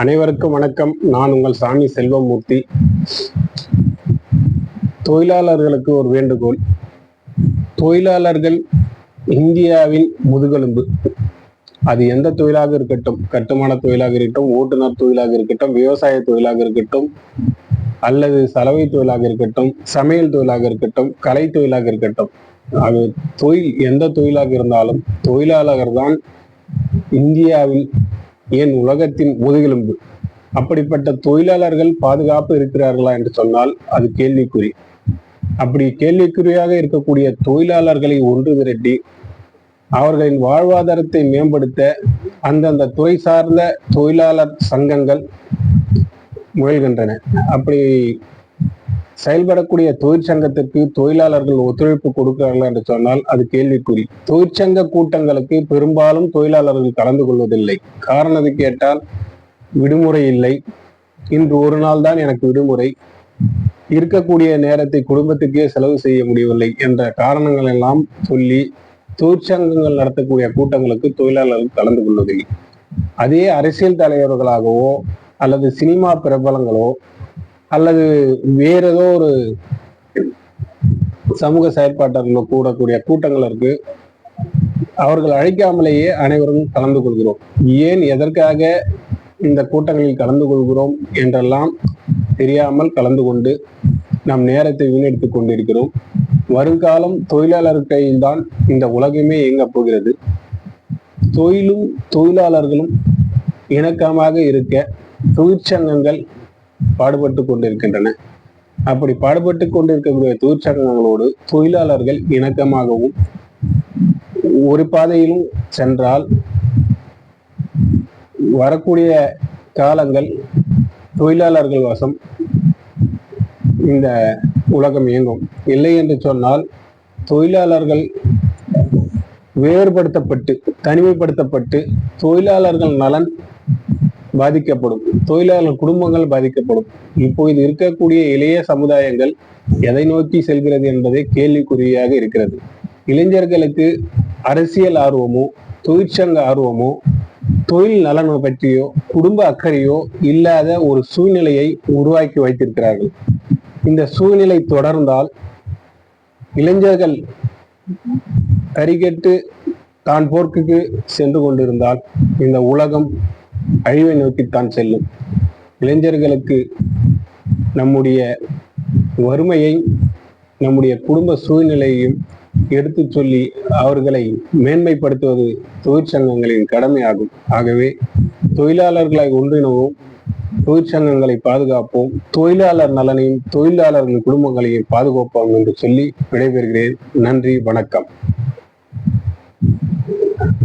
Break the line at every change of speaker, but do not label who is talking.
அனைவருக்கும் வணக்கம். நான் உங்கள் சாமி செல்வமூர்த்தி. தொழிலாளர்களுக்கு ஒரு வேண்டுகோள். தொழிலாளர்கள் இந்தியாவின் முதுகெலும்பு. அது எந்த தொழிலாக இருக்கட்டும் கட்டுமான தொழிலாக இருக்கட்டும் ஓட்டுநர் தொழிலாக இருக்கட்டும் விவசாய தொழிலாக இருக்கட்டும் அல்லது சலவை தொழிலாக இருக்கட்டும் சமையல் தொழிலாக இருக்கட்டும் கலை தொழிலாக இருக்கட்டும். அது தொழில் எந்த தொழிலாக இருந்தாலும் தொழிலாளர் தான் இந்தியாவில் ஏன் உலகத்தின் முதுகெலும்பு. அப்படிப்பட்ட தொழிலாளர்கள் பாதுகாப்பு இருக்கிறார்களா என்று சொன்னால் அது கேள்விக்குறி. அப்படி கேள்விக்குறியாக இருக்கக்கூடிய தொழிலாளர்களை ஒன்று திரட்டி அவர்களின் வாழ்வாதாரத்தை மேம்படுத்த அந்தந்த துறை சார்ந்த தொழிலாளர் சங்கங்கள் முயல்கின்றன. அப்படி செயல்படக்கூடிய தொழிற்சங்கத்திற்கு தொழிலாளர்கள் ஒத்துழைப்பு கொடுக்கிறார்கள் என்று சொன்னால் அது கேள்விக்குறி. தொழிற்சங்க கூட்டங்களுக்கு பெரும்பாலும் தொழிலாளர்கள் கலந்து கொள்வதில்லை. காரணத்தை கேட்டால் விடுமுறை இல்லை. இன்று ஒரு நாள் தான் எனக்கு விடுமுறை. இருக்கக்கூடிய நேரத்தை குடும்பத்துக்கே செலவு செய்ய முடியவில்லை என்ற காரணங்கள் எல்லாம் சொல்லி தொழிற்சங்கங்கள் நடத்தக்கூடிய கூட்டங்களுக்கு தொழிலாளர்கள் கலந்து கொள்வதில்லை. அதே அரசியல் தலைவர்களாகவோ அல்லது சினிமா பிரபலங்களோ அல்லது வேற ஏதோ ஒரு சமூக செயற்பாட்டர்களோ கூடக்கூடிய கூட்டங்கள் இருக்கு. அவர்கள் அழைக்காமலேயே அனைவரும் கலந்து கொள்கிறோம். ஏன் எதற்காக இந்த கூட்டங்களில் கலந்து கொள்கிறோம் என்றெல்லாம் தெரியாமல் கலந்து கொண்டு நம் நேரத்தை வீணடித்துக் கொண்டிருக்கிறோம். வருங்காலம் தொழிலாளர் கையில்தான் இந்த உலகமே இயங்கப் போகிறது. தொழிலும் தொழிலாளர்களும் இணக்கமாக இருக்க தொழிற்சங்கங்கள் பாடுபட்டு கொண்டிருக்கின்றன. அப்படி பாடுபட்டு கொண்டிருக்கக்கூடிய தொழிற்சங்கங்களோடு தொழிலாளர்கள் இணக்கமாகவும் ஒரு பாதையிலும் சென்றால் வரக்கூடிய காலங்கள் தொழிலாளர்கள் வசம் இந்த உலகம் இயங்கும். இல்லை என்று சொன்னால் தொழிலாளர்கள் வேறுபடுத்தப்பட்டு தனிமைப்படுத்தப்பட்டு தொழிலாளர்கள் நலன் பாதிக்கப்படும். தொழிலாளர் குடும்பங்கள் பாதிக்கப்படும். இப்போது இருக்கக்கூடிய இளைய சமுதாயங்கள் எதை நோக்கி செல்கிறது என்பதே கேள்விக்குறியாக இருக்கிறது. இளைஞர்களுக்கு அரசியல் ஆர்வமோ தொழிற்சங்க ஆர்வமோ தொழில் நலன் பற்றியோ குடும்ப அக்கறையோ இல்லாத ஒரு சூழ்நிலையை உருவாக்கி வைத்திருக்கிறார்கள். இந்த சூழ்நிலை தொடர்ந்தால் இளைஞர்கள் கரிகட்டு தான் போர்க்குக்கு சென்று கொண்டிருந்தால் இந்த உலகம் அழிவை நோக்கித்தான் செல்லும். இளைஞர்களுக்கு நம்முடைய வறுமையை நம்முடைய குடும்ப சூழ்நிலையையும் எடுத்து சொல்லி அவர்களை மேன்மைப்படுத்துவது தொழிற்சங்கங்களின் கடமையாகும். ஆகவே தொழிலாளர்களை ஒன்றிணவும் தொழிற்சங்கங்களை பாதுகாப்போம் தொழிலாளர் நலனையும் தொழிலாளர்கள் குடும்பங்களையும் பாதுகாப்போம் என்று சொல்லி விடைபெறுகிறேன். நன்றி வணக்கம்.